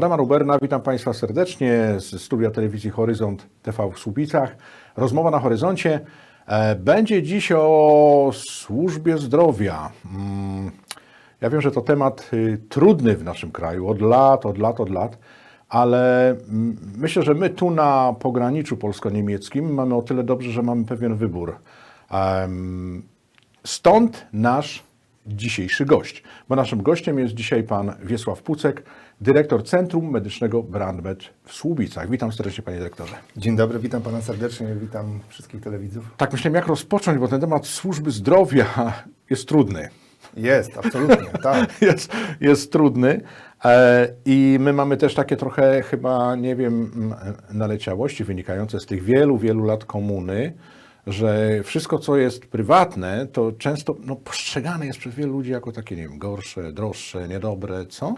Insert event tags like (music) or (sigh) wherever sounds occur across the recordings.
Waldemar Uberna, witam Państwa serdecznie z studia telewizji Horyzont TV w Słubicach. Rozmowa na horyzoncie e, będzie dziś o służbie zdrowia. Mm, Ja wiem, że to temat y, trudny w naszym kraju od lat, od lat, od lat, ale mm, myślę, że my tu na pograniczu polsko-niemieckim mamy o tyle dobrze, że mamy pewien wybór. Stąd nasz dzisiejszy gość, bo naszym gościem jest dzisiaj pan Wiesław Pucek, dyrektor Centrum Medycznego Brandmed w Słubicach. Witam serdecznie panie dyrektorze. Dzień dobry, witam pana serdecznie, witam wszystkich telewidzów. Tak myślałem jak rozpocząć, bo ten temat służby zdrowia jest trudny. Jest, absolutnie, (laughs) tak. Jest, jest trudny e, i my mamy też takie trochę chyba, nie wiem, naleciałości wynikające z tych wielu, wielu lat komuny, że wszystko, co jest prywatne, to często no, postrzegane jest przez wielu ludzi jako takie, nie wiem, gorsze, droższe, niedobre, co?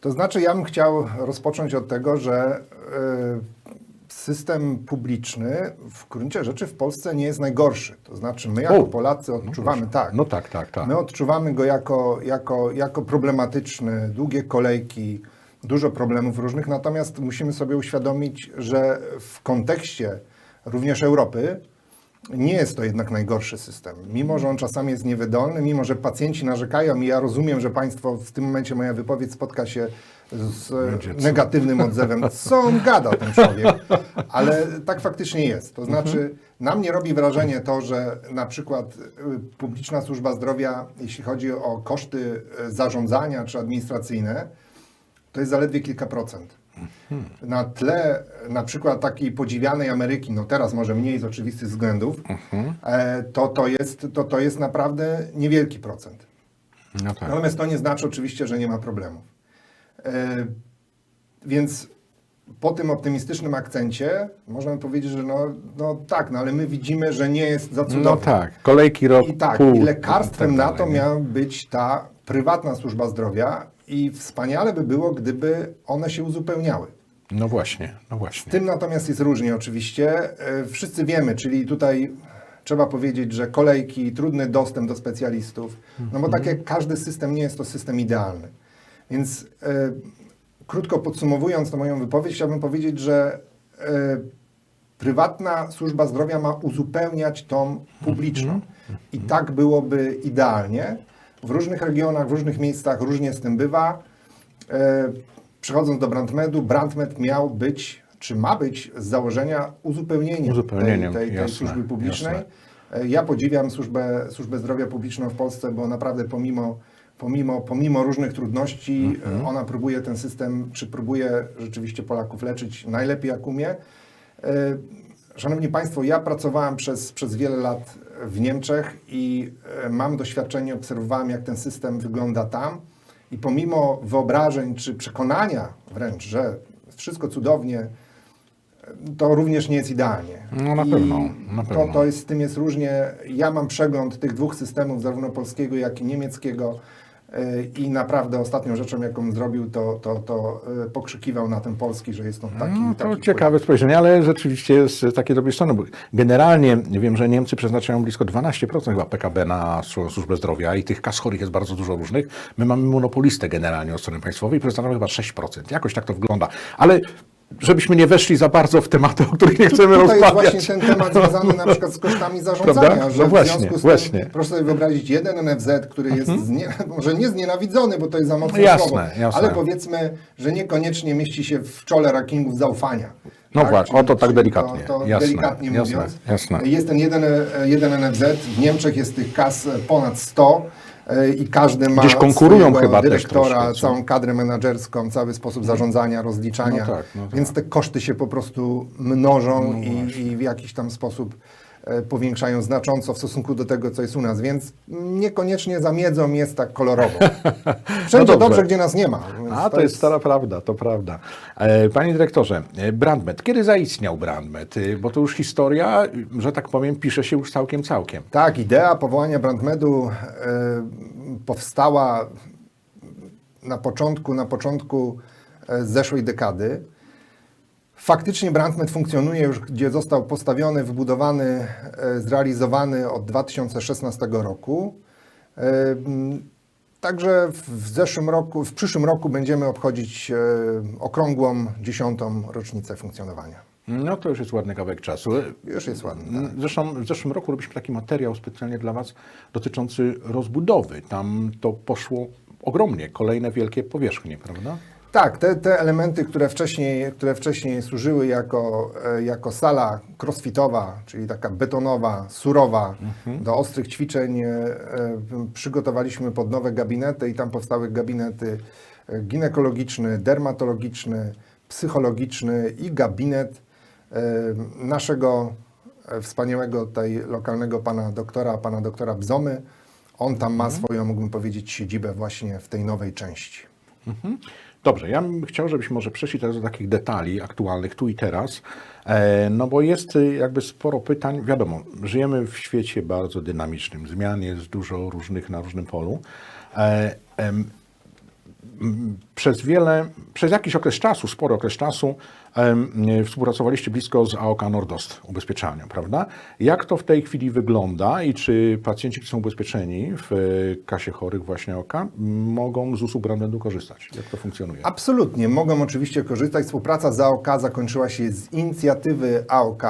To znaczy, ja bym chciał rozpocząć od tego, że y, system publiczny w gruncie rzeczy w Polsce nie jest najgorszy. To znaczy, my jako O, Polacy odczuwamy, tak, No tak, tak, tak. my odczuwamy go jako, jako, jako problematyczny, długie kolejki, dużo problemów różnych, natomiast musimy sobie uświadomić, że w kontekście również Europy nie jest to jednak najgorszy system. Mimo, że on czasami jest niewydolny, mimo, że pacjenci narzekają i ja rozumiem, że Państwo w tym momencie moja wypowiedź spotka się z negatywnym odzewem. Co on gada, ten człowiek? Ale tak faktycznie jest. To znaczy, nam nie robi wrażenie to, że na przykład y, publiczna służba zdrowia, jeśli chodzi o koszty y, zarządzania czy administracyjne, to jest zaledwie kilka procent. Na tle na przykład takiej podziwianej Ameryki, no teraz może mniej z oczywistych względów, e, to, to, jest, to, to jest naprawdę niewielki procent. No tak. Natomiast to nie znaczy oczywiście, że nie ma problemów. E, więc po tym optymistycznym akcencie można powiedzieć, że no, no tak, no ale my widzimy, że nie jest za cudownie. No tak, kolejki rok, I tak, pół, i lekarstwem i tak na to miała być ta prywatna służba zdrowia i wspaniale by było, gdyby one się uzupełniały. No właśnie, no właśnie. Tym natomiast jest różnie oczywiście. E, Wszyscy wiemy, czyli tutaj trzeba powiedzieć, że kolejki, trudny dostęp do specjalistów, no bo tak jak każdy system, nie jest to system idealny. Więc e, krótko podsumowując tę moją wypowiedź, chciałbym powiedzieć, że e, prywatna służba zdrowia ma uzupełniać tą publiczną. I tak byłoby idealnie. W różnych regionach, w różnych miejscach różnie z tym bywa. E, Przechodząc do Brandmedu, Brandmed miał być, czy ma być z założenia uzupełnieniem, Uzupełnieniem, tej, tej, tej jasne, służby publicznej. jasne. E, Ja podziwiam służbę, służbę zdrowia publiczną w Polsce, bo naprawdę pomimo, pomimo, pomimo różnych trudności Mhm. e, ona próbuje ten system, czy próbuje rzeczywiście Polaków leczyć najlepiej jak umie. Szanowni Państwo, ja pracowałem przez, przez wiele lat w Niemczech i e, mam doświadczenie, obserwowałem jak ten system wygląda tam i pomimo wyobrażeń czy przekonania wręcz, że wszystko cudownie, e, to również nie jest idealnie. No na I pewno, na To, pewno. to jest, z tym jest różnie. Ja mam przegląd tych dwóch systemów, zarówno polskiego, jak i niemieckiego. E, I naprawdę ostatnią rzeczą, jaką zrobił, to, to, to e, pokrzykiwał na ten polski, że jest on taki. No, to taki ciekawe spojrzenie, ale rzeczywiście jest takie drugiej strony. Bo generalnie wiem, że Niemcy przeznaczają blisko 12% chyba PKB na słu- służbę zdrowia i tych kas chorych jest bardzo dużo różnych. My mamy monopolistę generalnie od strony państwowej i przeznaczamy chyba 6%. Jakoś tak to wygląda. Ale żebyśmy nie weszli za bardzo w tematy, o których nie chcemy jest rozmawiać. właśnie ten temat związany na przykład z kosztami (laughs) zarządzania, Prawda? że No w właśnie, związku z właśnie. Mhm. tym proszę sobie wyobrazić jeden NFZ, który jest znie, (laughs) może nie znienawidzony, bo to jest za mocne Jasne, słowo, jasne. ale powiedzmy, że niekoniecznie mieści się w czole rankingów zaufania. No właśnie, o to tak delikatnie. To, to Jasne, delikatnie jasne, mówiąc. jasne. Jest ten jeden, e, jeden NFZ, w Niemczech jest tych kas ponad 100 e, i każdy ma Gdzieś konkurują chyba też dyrektora, co? całą kadrę menedżerską, cały sposób zarządzania, rozliczania. No tak, no tak. Więc te koszty się po prostu mnożą i, i w jakiś tam sposób e, powiększają znacząco w stosunku do tego, co jest u nas, więc niekoniecznie za miedzą jest tak kolorowo. (laughs) Wszędzie dobrze. dobrze, gdzie nas nie ma. A, to jest stara prawda, to prawda. E, Panie dyrektorze, e, Brandmed, kiedy zaistniał Brandmed? E, Bo to już historia, e, że tak powiem, pisze się już całkiem, całkiem. Tak, idea powołania Brandmedu e, powstała na początku, na początku e, zeszłej dekady. Faktycznie Brandmed funkcjonuje już, gdzie został postawiony, wybudowany, e, zrealizowany od 2016 roku. E, m, Także w zeszłym roku, w przyszłym roku będziemy obchodzić e, okrągłą dziesiątą rocznicę funkcjonowania. No to już jest ładny kawałek czasu. Już jest ładne. Tak? Zresztą w zeszłym roku robiliśmy taki materiał specjalnie dla Was dotyczący rozbudowy. Tam to poszło ogromnie, kolejne wielkie powierzchnie, prawda? Tak, te, te elementy, które wcześniej, które wcześniej służyły jako, e, jako sala crossfitowa, czyli taka betonowa, surowa, do ostrych ćwiczeń, e, e, przygotowaliśmy pod nowe gabinety i tam powstały gabinety ginekologiczny, dermatologiczny, psychologiczny i gabinet naszego wspaniałego tutaj lokalnego pana doktora, pana doktora Bzomy. On tam ma swoją, mógłbym powiedzieć, siedzibę właśnie w tej nowej części. Mhm. Dobrze, ja bym chciał, żebyśmy może przeszli teraz do takich detali aktualnych tu i teraz, e, no bo jest y, jakby sporo pytań. Wiadomo, żyjemy w świecie bardzo dynamicznym, zmian jest dużo różnych na różnym polu. Przez wiele, przez jakiś okres czasu, spory okres czasu, współpracowaliście blisko z AOK Nordost ubezpieczania, prawda? Jak to w tej chwili wygląda i czy pacjenci, którzy są ubezpieczeni w e, kasie chorych właśnie AOK, mogą z usług Brandenu korzystać? Jak to funkcjonuje? Absolutnie, mogą oczywiście korzystać. Współpraca z AOK zakończyła się z inicjatywy AOK,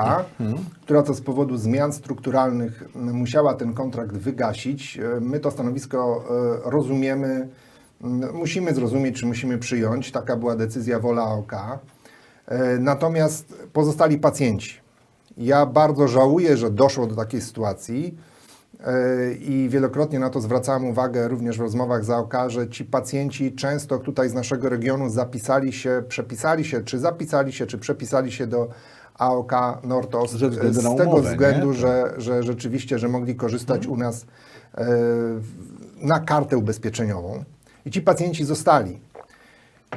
która to z powodu zmian strukturalnych musiała ten kontrakt wygasić. E, My to stanowisko e, rozumiemy, musimy zrozumieć, czy musimy przyjąć. Taka była decyzja, wola AOK. E, Natomiast pozostali pacjenci. Ja bardzo żałuję, że doszło do takiej sytuacji. E, I wielokrotnie na to zwracałem uwagę również w rozmowach z AOK, że ci pacjenci często tutaj z naszego regionu zapisali się, przepisali się, czy zapisali się, czy przepisali się do AOK względu z na tego umowę, względu, nie? że, że rzeczywiście, że mogli korzystać u nas e, na kartę ubezpieczeniową. I ci pacjenci zostali.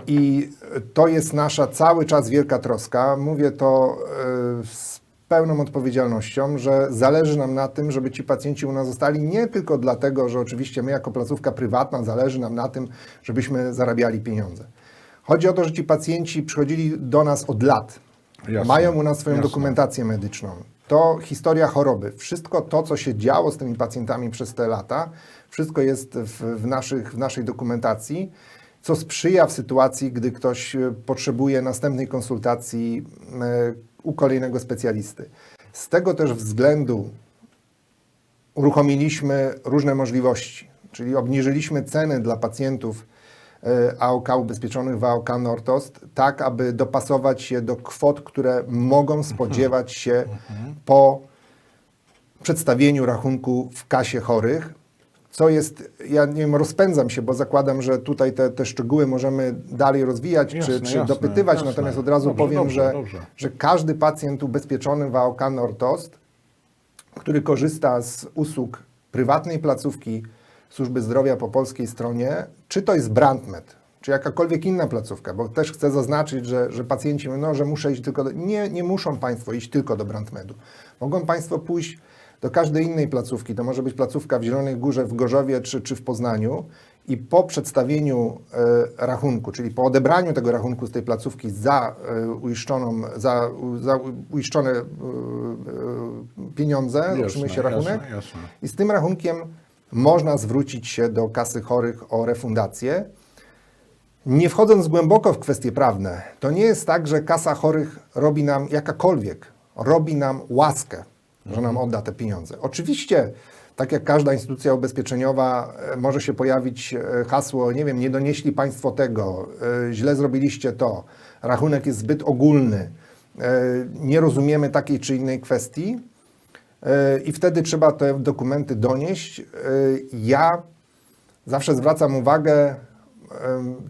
I to jest nasza cały czas wielka troska. Mówię to e, z pełną odpowiedzialnością, że zależy nam na tym, żeby ci pacjenci u nas zostali nie tylko dlatego, że oczywiście my jako placówka prywatna zależy nam na tym, żebyśmy zarabiali pieniądze. Chodzi o to, że ci pacjenci przychodzili do nas od lat. Jasne, Mają u nas swoją jasne. dokumentację medyczną. To historia choroby. Wszystko to, co się działo z tymi pacjentami przez te lata, wszystko jest w, w, naszych, w naszej dokumentacji, co sprzyja w sytuacji, gdy ktoś e, potrzebuje następnej konsultacji e, u kolejnego specjalisty. Z tego też względu uruchomiliśmy różne możliwości, czyli obniżyliśmy ceny dla pacjentów AOK ubezpieczonych w AOK Nordost, tak aby dopasować się do kwot, które mogą spodziewać się po przedstawieniu rachunku w kasie chorych. Co jest, ja nie wiem, rozpędzam się, bo zakładam, że tutaj te, te szczegóły możemy dalej rozwijać Jasne, czy, czy jasne, dopytywać, jasne. natomiast od razu Dobrze, powiem, dobrze, że, dobrze. że każdy pacjent ubezpieczony w AOK Nordost który korzysta z usług prywatnej placówki służby zdrowia po polskiej stronie, czy to jest Brandmed, czy jakakolwiek inna placówka, bo też chcę zaznaczyć, że, że pacjenci mówią, no, że muszę iść tylko do... Nie, nie muszą Państwo iść tylko do Brandmedu. Mogą Państwo pójść do każdej innej placówki. To może być placówka w Zielonej Górze, w Gorzowie czy, czy w Poznaniu i po przedstawieniu e, rachunku, czyli po odebraniu tego rachunku z tej placówki za e, uiszczoną, za, u- za uiszczone e, e, pieniądze, otrzymuje się rachunek jasne, jasne. i z tym rachunkiem można zwrócić się do kasy chorych o refundację. Nie wchodząc głęboko w kwestie prawne, to nie jest tak, że kasa chorych robi nam jakakolwiek, robi nam łaskę, że nam odda te pieniądze. Oczywiście, tak jak każda instytucja ubezpieczeniowa, e, może się pojawić e, hasło, nie wiem, nie donieśli Państwo tego, e, źle zrobiliście to, rachunek jest zbyt ogólny, nie rozumiemy takiej czy innej kwestii i wtedy trzeba te dokumenty donieść. Ja zawsze zwracam uwagę,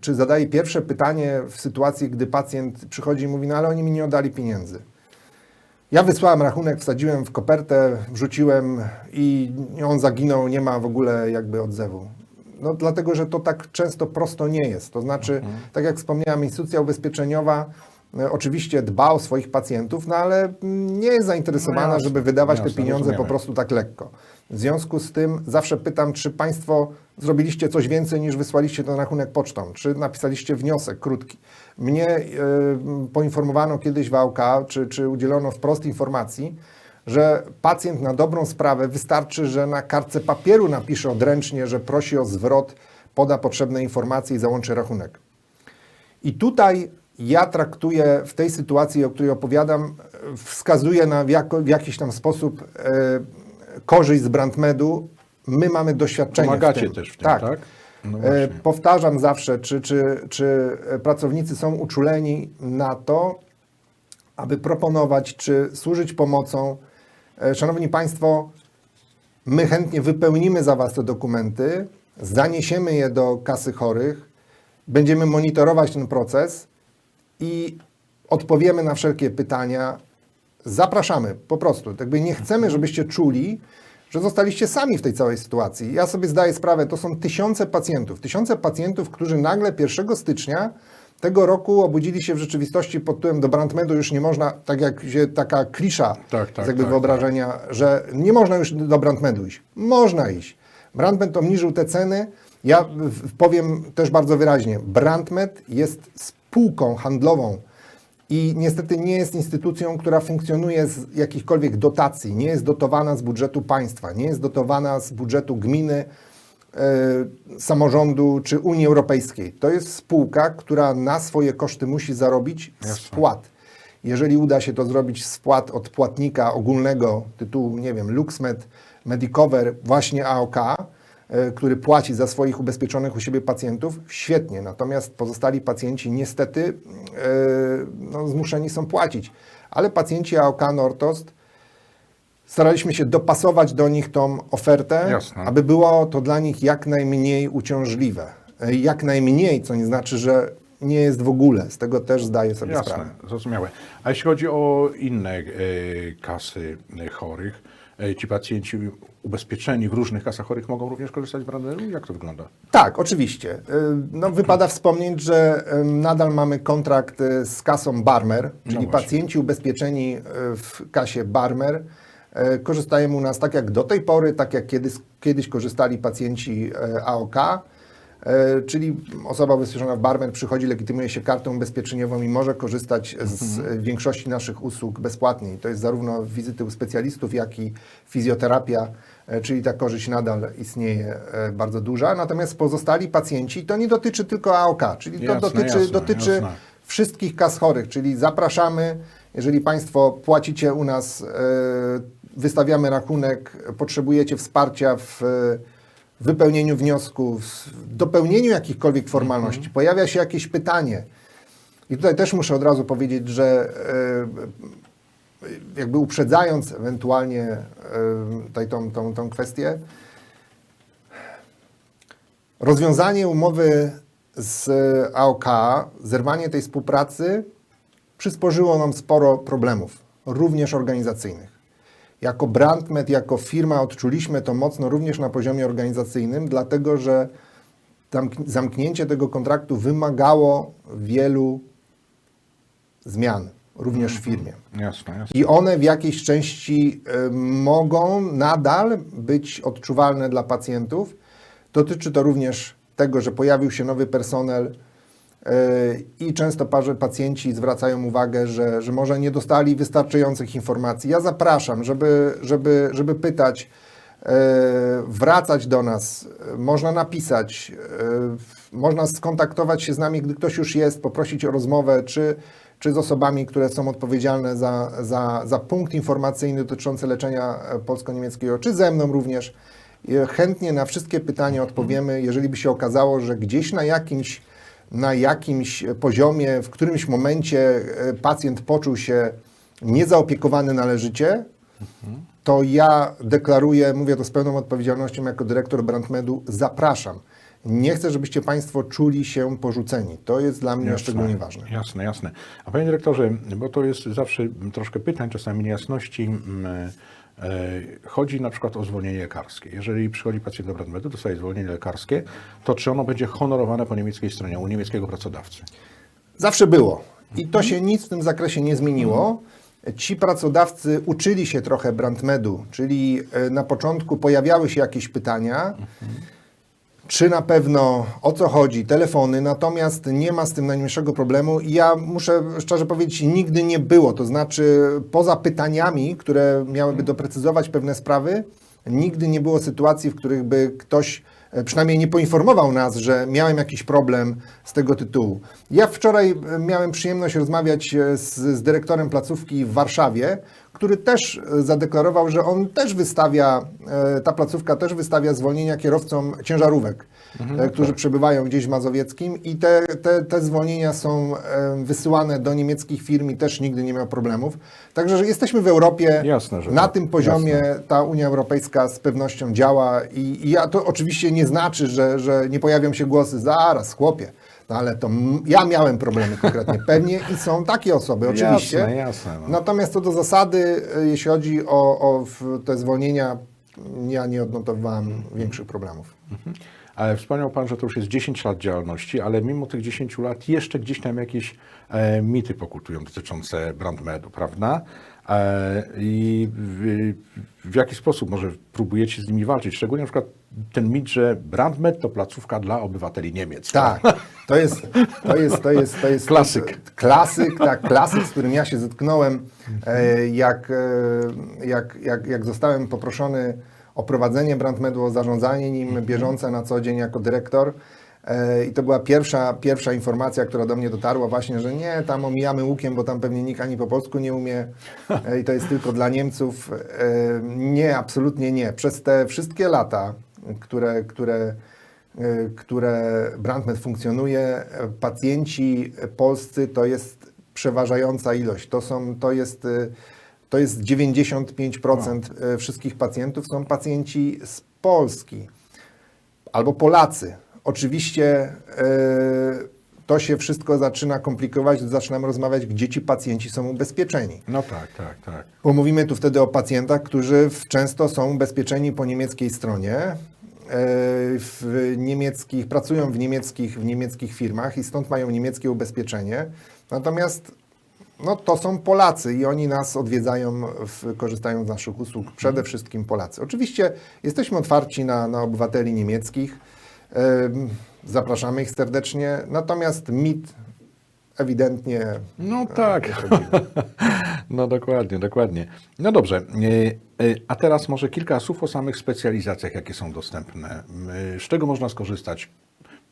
czy zadaję pierwsze pytanie w sytuacji, gdy pacjent przychodzi i mówi, no ale oni mi nie oddali pieniędzy. Ja wysłałem rachunek, wsadziłem w kopertę, wrzuciłem i on zaginął, nie ma w ogóle jakby odzewu. No dlatego, że to tak często prosto nie jest. To znaczy, tak jak wspomniałem, instytucja ubezpieczeniowa oczywiście dba o swoich pacjentów, no ale mm, nie jest zainteresowana, No jasne, żeby wydawać te pieniądze po prostu tak lekko. W związku z tym zawsze pytam, czy Państwo zrobiliście coś więcej niż wysłaliście ten rachunek pocztą, czy napisaliście wniosek krótki. Mnie e, poinformowano kiedyś w AOK, czy, czy udzielono wprost informacji, że pacjent na dobrą sprawę wystarczy, że na kartce papieru napisze odręcznie, że prosi o zwrot poda potrzebne informacje i załączy rachunek. I tutaj ja traktuję w tej sytuacji, o której opowiadam, e, wskazuję na w, jako, w jakiś tam sposób e, korzyść z Brandmedu. My mamy doświadczenie Pomagacie w tym. też w tym, tak? No E, powtarzam zawsze, czy, czy, czy pracownicy są uczuleni na to, aby proponować, czy służyć pomocą. E, Szanowni Państwo, my chętnie wypełnimy za Was te dokumenty, zaniesiemy je do kasy chorych, będziemy monitorować ten proces i odpowiemy na wszelkie pytania. Zapraszamy po prostu. Jakby nie chcemy, żebyście czuli, że zostaliście sami w tej całej sytuacji. Ja sobie zdaję sprawę, to są tysiące pacjentów. Tysiące pacjentów, którzy nagle 1 stycznia tego roku obudzili się w rzeczywistości pod tytułem do Brandmedu już nie można, tak jak się taka klisza Tak, tak, z jakby tak, wyobrażenia, że nie można już do Brandmedu iść. Można iść. Brandmed obniżył te ceny. Ja powiem też bardzo wyraźnie, Brandmed jest spółką handlową i niestety nie jest instytucją, która funkcjonuje z jakichkolwiek dotacji, nie jest dotowana z budżetu państwa, nie jest dotowana z budżetu gminy, e, samorządu czy Unii Europejskiej. To jest spółka, która na swoje koszty musi zarobić wpłat. Jeżeli uda się to zrobić z wpłat od płatnika ogólnego tytułu, nie wiem, LuxMed, Medicover, właśnie AOK, który płaci za swoich ubezpieczonych u siebie pacjentów, świetnie. Natomiast pozostali pacjenci niestety e, no, zmuszeni są płacić. Ale pacjenci AOK Nortost staraliśmy się dopasować do nich tą ofertę, Jasne. aby było to dla nich jak najmniej uciążliwe. E, Jak najmniej, co nie znaczy, że nie jest w ogóle. Z tego też zdaję sobie Jasne, sprawę. zrozumiałe. A jeśli chodzi o inne e, kasy e, chorych, e, ci pacjenci ubezpieczeni w różnych kasach chorych mogą również korzystać z Brandmedu? Jak to wygląda? Tak, oczywiście. Y, No, wypada wspomnieć, że nadal mamy kontrakt y, z kasą Barmer, czyli właśnie. pacjenci ubezpieczeni y, w kasie Barmer korzystają u nas tak jak do tej pory, tak jak kiedyś, kiedyś korzystali pacjenci AOK. Czyli osoba ubezpieczona w Barmer przychodzi, legitymuje się kartą ubezpieczeniową i może korzystać z y, większości naszych usług bezpłatnie. To jest zarówno wizyty u specjalistów, jak i fizjoterapia czyli ta korzyść nadal istnieje e, bardzo duża. Natomiast pozostali pacjenci, to nie dotyczy tylko AOK, czyli to Jasne, dotyczy, jasne, dotyczy jasne. wszystkich kas chorych, czyli zapraszamy, jeżeli Państwo płacicie u nas, e, wystawiamy rachunek, potrzebujecie wsparcia w e, wypełnieniu wniosków, w dopełnieniu jakichkolwiek formalności, Mhm. pojawia się jakieś pytanie. I tutaj też muszę od razu powiedzieć, że e, jakby uprzedzając ewentualnie e, tutaj tą, tą, tą kwestię, rozwiązanie umowy z AOK, zerwanie tej współpracy przysporzyło nam sporo problemów, również organizacyjnych. Jako Brandmed, jako firma odczuliśmy to mocno również na poziomie organizacyjnym, dlatego że zamknięcie tego kontraktu wymagało wielu zmian, również w firmie. Jasne, jasne. I one w jakiejś części y, mogą nadal być odczuwalne dla pacjentów. Dotyczy to również tego, że pojawił się nowy personel y, i często parze pacjenci zwracają uwagę, że, że może nie dostali wystarczających informacji. Ja zapraszam, żeby, żeby, żeby pytać, y, wracać do nas. Można napisać, można skontaktować się z nami, gdy ktoś już jest, poprosić o rozmowę, czy, czy z osobami, które są odpowiedzialne za, za, za punkt informacyjny dotyczący leczenia e, polsko-niemieckiego, czy ze mną również. Chętnie na wszystkie pytania odpowiemy, jeżeli by się okazało, że gdzieś na jakimś, na jakimś poziomie, w którymś momencie e, pacjent poczuł się niezaopiekowany należycie, to ja deklaruję, mówię to z pełną odpowiedzialnością jako dyrektor Brandmedu, zapraszam. Nie chcę, żebyście Państwo czuli się porzuceni. To jest dla mnie szczególnie ważne. Jasne, jasne. A panie dyrektorze, bo to jest zawsze troszkę pytań, czasami niejasności. mm, e, Chodzi na przykład o zwolnienie lekarskie. Jeżeli przychodzi pacjent do Brandmedu, dostaje zwolnienie lekarskie, to czy ono będzie honorowane po niemieckiej stronie, u niemieckiego pracodawcy? Zawsze było. I to się nic w tym zakresie nie zmieniło. Ci pracodawcy uczyli się trochę Brandmedu, czyli e, na początku pojawiały się jakieś pytania, czy na pewno o co chodzi, telefony, natomiast nie ma z tym najmniejszego problemu i ja muszę szczerze powiedzieć, nigdy nie było. To znaczy, poza pytaniami, które miałyby doprecyzować pewne sprawy, nigdy nie było sytuacji, w których by ktoś e, przynajmniej nie poinformował nas, że miałem jakiś problem z tego tytułu. Ja wczoraj e, miałem przyjemność rozmawiać e, z, z dyrektorem placówki w Warszawie, który też e, zadeklarował, że on też wystawia, e, ta placówka też wystawia zwolnienia kierowcom ciężarówek, e, którzy przebywają gdzieś w Mazowieckim i te, te, te zwolnienia są wysyłane do niemieckich firm i też nigdy nie miał problemów. Także że jesteśmy w Europie, Jasne, że na tak. tym poziomie Jasne. ta Unia Europejska z pewnością działa i, i ja to oczywiście nie znaczy, że, że nie pojawią się głosy, zaraz chłopie, no ale to ja miałem problemy konkretnie, (laughs) pewnie i są takie osoby, oczywiście. Jasne, jasne, no. Natomiast co do zasady, e, jeśli chodzi o, o te zwolnienia, ja nie odnotowałem większych problemów. Ale wspomniał Pan, że to już jest 10 lat działalności, ale mimo tych 10 lat jeszcze gdzieś tam jakieś e, mity pokutują dotyczące brandmedu, prawda? E, I w, jaki sposób może próbujecie z nimi walczyć? Szczególnie na przykład ten mit, że brandmed to placówka dla obywateli Niemiec. Tak, (laughs) to jest, to jest, to jest, to jest Klasyk. Klasyk, tak, klasyk, z którym ja się zetknąłem, e, jak, e, jak, jak, jak zostałem poproszony o prowadzenie Brandmedu, o zarządzanie nim bieżące na co dzień jako dyrektor. E, I to była pierwsza, pierwsza informacja, która do mnie dotarła właśnie, że nie, tam omijamy łukiem, bo tam pewnie nikt ani po polsku nie umie (laughs) e, i to jest tylko dla Niemców. E, Nie, absolutnie nie. Przez te wszystkie lata, które, które które Brandmed funkcjonuje, pacjenci polscy to jest przeważająca ilość. To, są, to, jest, to jest 95% y, wszystkich pacjentów są pacjenci z Polski albo Polacy. Oczywiście y, to się wszystko zaczyna komplikować, zaczynamy rozmawiać, gdzie ci pacjenci są ubezpieczeni. No tak, tak, tak. Bo mówimy tu wtedy o pacjentach, którzy często są ubezpieczeni po niemieckiej stronie, e, w niemieckich, pracują w niemieckich, w niemieckich firmach i stąd mają niemieckie ubezpieczenie. Natomiast no, to są Polacy i oni nas odwiedzają, w, korzystają z naszych usług, przede wszystkim Polacy. Oczywiście jesteśmy otwarci na, na obywateli niemieckich, em, zapraszamy ich serdecznie, natomiast mit ewidentnie No tak. (laughs) No dokładnie, dokładnie. No dobrze. e, e, A teraz może kilka słów o samych specjalizacjach, jakie są dostępne. E, Z czego można skorzystać,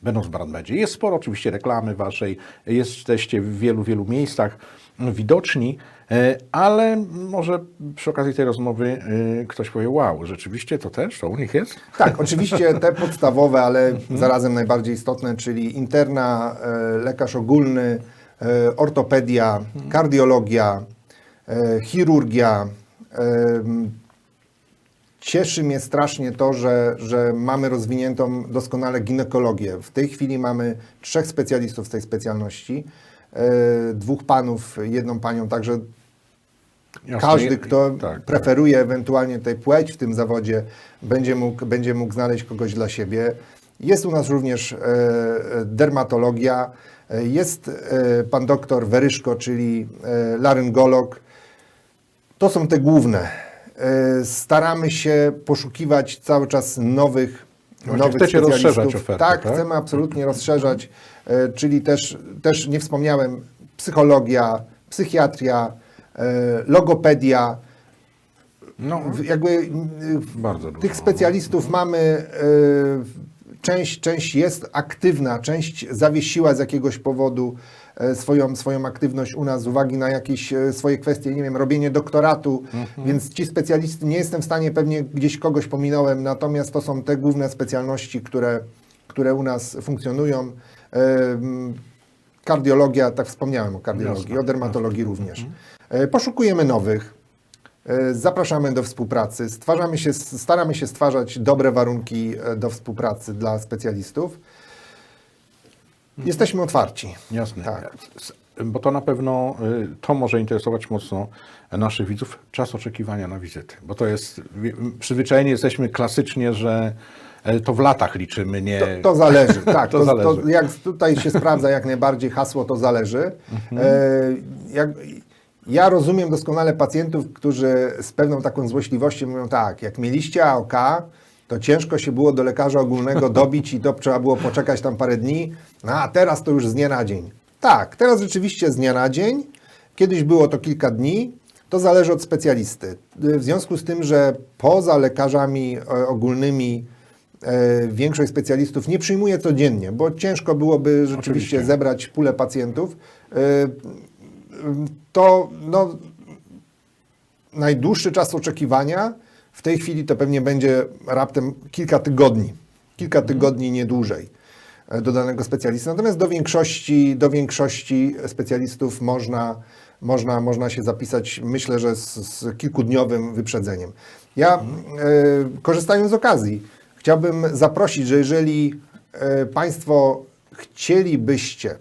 będąc w Brandmedzie? Jest sporo oczywiście reklamy waszej, jesteście w wielu, wielu miejscach widoczni, e, ale może przy okazji tej rozmowy e, ktoś powie, wow, rzeczywiście to też, to u nich jest? Tak, oczywiście te (laughs) podstawowe, ale zarazem najbardziej istotne, czyli interna, e, lekarz ogólny, ortopedia, kardiologia, chirurgia. Cieszy mnie strasznie to, że, że mamy rozwiniętą doskonale ginekologię. W tej chwili mamy trzech specjalistów z tej specjalności, e, dwóch panów, jedną panią, także Jasne, każdy, kto tak, preferuje ewentualnie tutaj płeć w tym zawodzie, będzie mógł, będzie mógł znaleźć kogoś dla siebie. Jest u nas również e, dermatologia, jest e, pan doktor Weryszko, czyli e, laryngolog. To są te główne. E, staramy się poszukiwać cały czas nowych, Właśnie nowych chcecie specjalistów. rozszerzać ofertę, tak, tak? chcemy absolutnie rozszerzać, e, czyli też, też nie wspomniałem, psychologia, psychiatria, e, logopedia. No, Jakby bardzo dużo. tych specjalistów mamy, część, część jest aktywna, część zawiesiła z jakiegoś powodu swoją, swoją aktywność u nas z uwagi na jakieś e, swoje kwestie, nie wiem, robienie doktoratu, więc ci specjalisty, nie jestem w stanie, pewnie gdzieś kogoś pominąłem, natomiast to są te główne specjalności, które, które u nas funkcjonują. E, Kardiologia, tak wspomniałem o kardiologii, Jasne, o dermatologii również. E, Poszukujemy nowych. E, Zapraszamy do współpracy, stwarzamy się, staramy się stwarzać dobre warunki e, do współpracy dla specjalistów. Jesteśmy otwarci. Jasne. Tak. Bo to na pewno, y, to może interesować mocno naszych widzów, czas oczekiwania na wizyty. Bo to jest, wi- przyzwyczajeni jesteśmy klasycznie, że e, to w latach liczymy, nie... To, to zależy, (laughs) tak. To to, zależy. To, jak tutaj się sprawdza jak najbardziej hasło, to zależy. Mhm. E, jak, ja rozumiem doskonale pacjentów, którzy z pewną taką złośliwością mówią tak, jak mieliście AOK, to ciężko się było do lekarza ogólnego dobić i to trzeba było poczekać tam parę dni, no a teraz to już z dnia na dzień. Tak, teraz rzeczywiście z dnia na dzień, kiedyś było to kilka dni, to zależy od specjalisty. W związku z tym, że poza lekarzami e, ogólnymi e, większość specjalistów nie przyjmuje codziennie, bo ciężko byłoby rzeczywiście Oczywiście. zebrać pulę pacjentów, e, to no, najdłuższy czas oczekiwania w tej chwili to pewnie będzie raptem kilka tygodni. Kilka tygodni, nie dłużej e, do danego specjalisty. Natomiast do większości, do większości specjalistów można, można, można się zapisać, myślę, że z, z kilkudniowym wyprzedzeniem. Ja, e, korzystając z okazji, chciałbym zaprosić, że jeżeli e, Państwo chcielibyście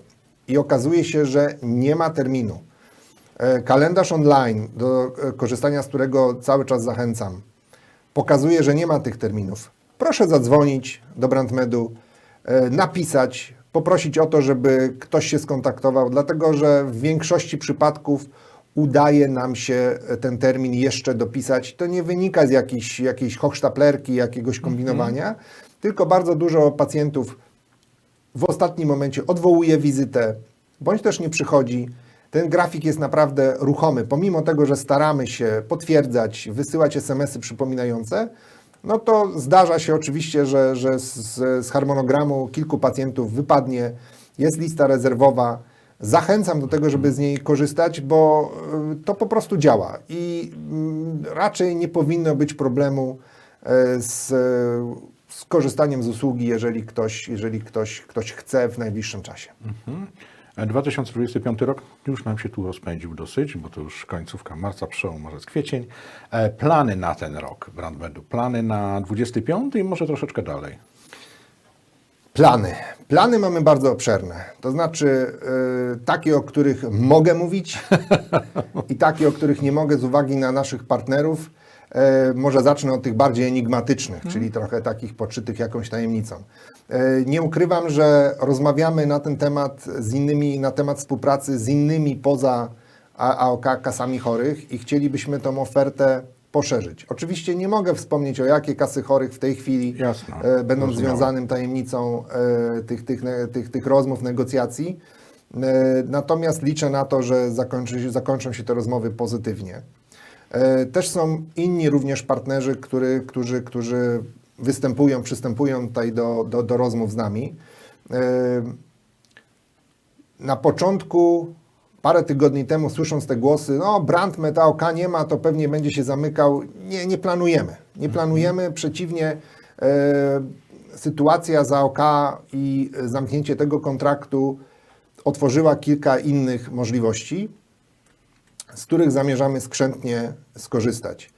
i okazuje się, że nie ma terminu, Kalendarz online, do korzystania z którego cały czas zachęcam, pokazuje, że nie ma tych terminów. Proszę zadzwonić do Brandmedu, e, napisać, poprosić o to, żeby ktoś się skontaktował, dlatego że w większości przypadków udaje nam się ten termin jeszcze dopisać. To nie wynika z jakiejś, jakiejś hochsztaplerki, jakiegoś kombinowania, tylko bardzo dużo pacjentów w ostatnim momencie odwołuje wizytę, bądź też nie przychodzi. Ten grafik jest naprawdę ruchomy. Pomimo tego, że staramy się potwierdzać, wysyłać SMS-y przypominające, no to zdarza się oczywiście, że, że z, z harmonogramu kilku pacjentów wypadnie, jest lista rezerwowa. Zachęcam do tego, żeby z niej korzystać, bo y, to po prostu działa i mm, raczej nie powinno być problemu e, z, z korzystaniem z usługi, jeżeli ktoś, jeżeli ktoś, ktoś chce w najbliższym czasie. E, 2025 rok już nam się tu rozpędził dosyć, bo to już końcówka marca, przełom marzec, kwiecień. E, Plany na ten rok Brandmedu, plany na 25 i może troszeczkę dalej. Plany. Plany mamy bardzo obszerne. To znaczy y, takie, o których mogę mówić (laughs) i takie, o których nie mogę z uwagi na naszych partnerów. E, może zacznę od tych bardziej enigmatycznych, czyli trochę takich podszytych jakąś tajemnicą. E, nie ukrywam, że rozmawiamy na ten temat z innymi, na temat współpracy z innymi poza AOK kasami chorych i chcielibyśmy tą ofertę poszerzyć. Oczywiście nie mogę wspomnieć o jakie kasy chorych w tej chwili Jasne, e, będą zrozumiałe. związanym tajemnicą tych, tych, tych, tych rozmów, negocjacji. Natomiast liczę na to, że zakończy, zakończą się te rozmowy pozytywnie. E, Też są inni również partnerzy, który, którzy, którzy występują, przystępują tutaj do, do, do rozmów z nami. E, Na początku, parę tygodni temu, słysząc te głosy, no brand Metalka nie ma, to pewnie będzie się zamykał. Nie, nie planujemy. Nie planujemy, przeciwnie, e, sytuacja z AOK i zamknięcie tego kontraktu otworzyła kilka innych możliwości z których zamierzamy skrzętnie skorzystać.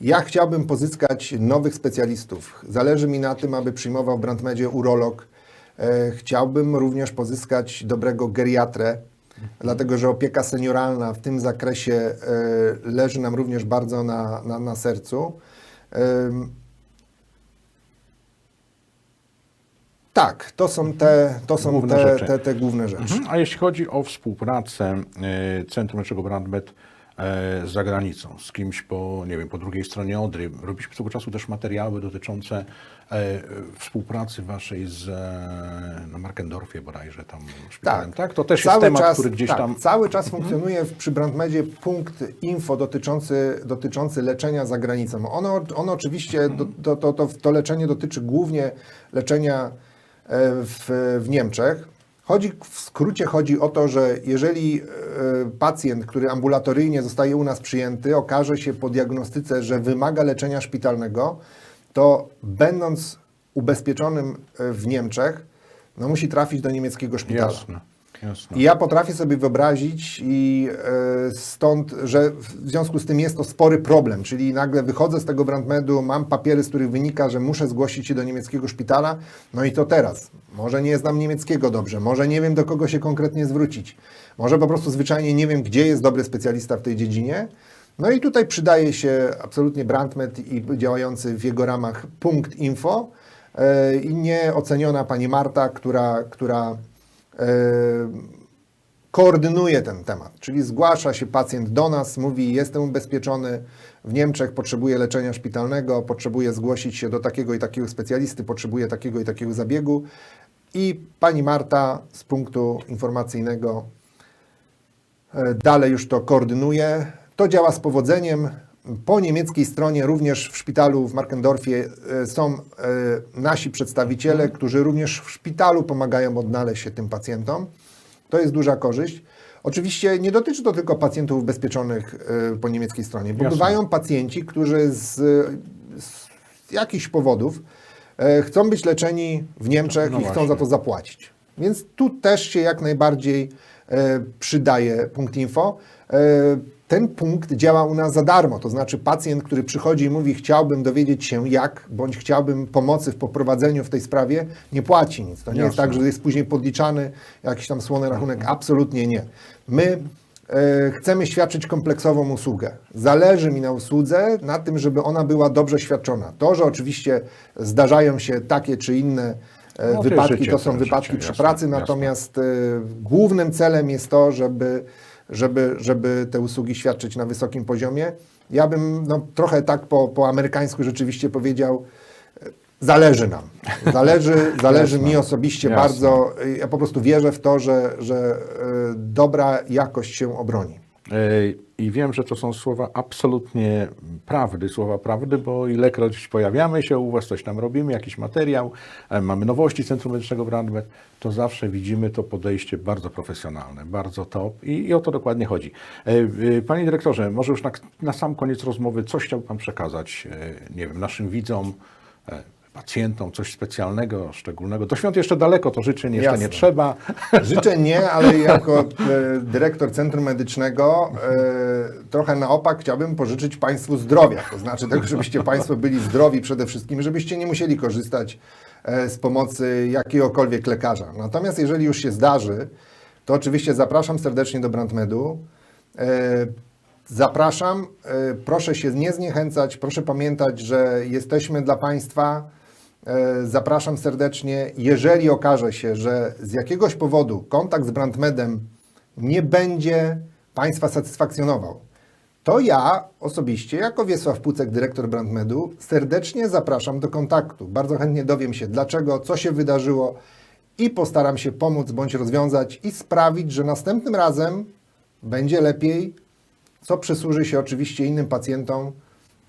Ja chciałbym pozyskać nowych specjalistów. Zależy mi na tym, aby przyjmował w Brandmedzie urolog. E, Chciałbym również pozyskać dobrego geriatrę, dlatego że opieka senioralna w tym zakresie e, leży nam również bardzo na, na, na sercu. Tak, to są te, to są Główne te, rzeczy. te, te główne rzeczy. Mhm. A jeśli chodzi o współpracę e, Centrum Leczego Brandmed e, z zagranicą, z kimś po, nie wiem, po drugiej stronie Odry, robiliśmy swego czasu też materiały dotyczące e, współpracy waszej z na Markendorfie bodajże tam szpitalem, tak? To też jest temat, który gdzieś tak, tam... Cały czas funkcjonuje w, przy Brandmedzie punkt info dotyczący, dotyczący leczenia za granicą. Ono, ono oczywiście, do, do, to, to, to leczenie dotyczy głównie leczenia w, w Niemczech. Chodzi, w skrócie chodzi o to, że jeżeli e, pacjent, który ambulatoryjnie zostaje u nas przyjęty, okaże się po diagnostyce, że wymaga leczenia szpitalnego, to będąc ubezpieczonym e, w Niemczech, no musi trafić do niemieckiego szpitala. Jasne, jasne. I ja potrafię sobie wyobrazić i e, stąd, że w związku z tym jest to spory problem, czyli nagle wychodzę z tego brandmedu, mam papiery, z których wynika, że muszę zgłosić się do niemieckiego szpitala, no i to teraz. Może nie znam niemieckiego dobrze, może nie wiem do kogo się konkretnie zwrócić, może po prostu zwyczajnie nie wiem, gdzie jest dobry specjalista w tej dziedzinie. No i tutaj przydaje się absolutnie Brandmed i działający w jego ramach punkt info e, i nieoceniona pani Marta, która, która koordynuje ten temat, czyli zgłasza się pacjent do nas, mówi jestem ubezpieczony w Niemczech, potrzebuję leczenia szpitalnego, potrzebuję zgłosić się do takiego i takiego specjalisty, potrzebuję takiego i takiego zabiegu i pani Marta z punktu informacyjnego e, dalej już to koordynuje. To działa z powodzeniem. Po niemieckiej stronie, również w szpitalu w Markendorfie, e, są e, nasi przedstawiciele, którzy również w szpitalu pomagają odnaleźć się tym pacjentom. To jest duża korzyść. Oczywiście nie dotyczy to tylko pacjentów ubezpieczonych e, po niemieckiej stronie, bo Jasne. bywają pacjenci, którzy z, z jakichś powodów chcą być leczeni w Niemczech No i chcą za to zapłacić. Więc tu też się jak najbardziej przydaje punkt info. E, ten punkt działa u nas za darmo, to znaczy pacjent, który przychodzi i mówi chciałbym dowiedzieć się jak, bądź chciałbym pomocy w poprowadzeniu w tej sprawie, nie płaci nic. To nie jest Jasne. tak, że jest później podliczany jakiś tam słony rachunek, absolutnie nie. My e, chcemy świadczyć kompleksową usługę. Zależy mi na usłudze, na tym, żeby ona była dobrze świadczona. To, że oczywiście zdarzają się takie czy inne e, No, to jest wypadki, życie, to są to jest wypadki życie, przy jasne, pracy, jasne. natomiast głównym celem jest to, żeby, żeby, żeby te usługi świadczyć na wysokim poziomie. Ja bym no, trochę tak po, po amerykańsku rzeczywiście powiedział, e, zależy nam. Zależy, (laughs) zależy Jasne. mi osobiście Jasne. bardzo. Ja po prostu wierzę w to, że, że e, dobra jakość się obroni. I wiem, że to są słowa absolutnie prawdy, słowa prawdy, bo ilekroć pojawiamy się u Was, coś tam robimy, jakiś materiał, e, mamy nowości Centrum Medycznego Brandmed, to zawsze widzimy to podejście bardzo profesjonalne, bardzo top i, i o to dokładnie chodzi. E, e, Panie Dyrektorze, może już na, na sam koniec rozmowy, coś chciał Pan przekazać, nie wiem, naszym widzom, pacjentom, coś specjalnego, szczególnego. Do świąt jeszcze daleko, to życzeń jeszcze Jasne. nie trzeba. (laughs) Życzę nie, ale jako e, dyrektor Centrum Medycznego e, trochę na opak chciałbym pożyczyć Państwu zdrowia. To znaczy tego, żebyście Państwo byli zdrowi przede wszystkim, żebyście nie musieli korzystać e, z pomocy jakiegokolwiek lekarza. Natomiast jeżeli już się zdarzy, to oczywiście zapraszam serdecznie do Brandmedu. Zapraszam, proszę się nie zniechęcać, proszę pamiętać, że jesteśmy dla Państwa. E, Zapraszam serdecznie. Jeżeli okaże się, że z jakiegoś powodu kontakt z Brandmedem nie będzie Państwa satysfakcjonował, to ja osobiście, jako Wiesław Pucek, dyrektor Brandmedu, serdecznie zapraszam do kontaktu. Bardzo chętnie dowiem się, dlaczego, co się wydarzyło i postaram się pomóc bądź rozwiązać i sprawić, że następnym razem będzie lepiej, co przysłuży się oczywiście innym pacjentom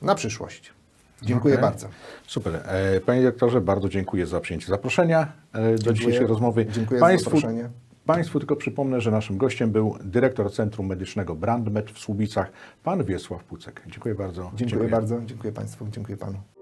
na przyszłość. Dziękuję Okej. bardzo. Super. E, Panie dyrektorze, bardzo dziękuję za przyjęcie zaproszenia e, do dzisiejszej rozmowy. Dziękuję za Państwu, zaproszenie. Państwu tylko przypomnę, że naszym gościem był dyrektor Centrum Medycznego Brandmed w Słubicach, pan Wiesław Pucek. Dziękuję bardzo. Dziękuję bardzo. Dziękuję Państwu. Dziękuję Panu.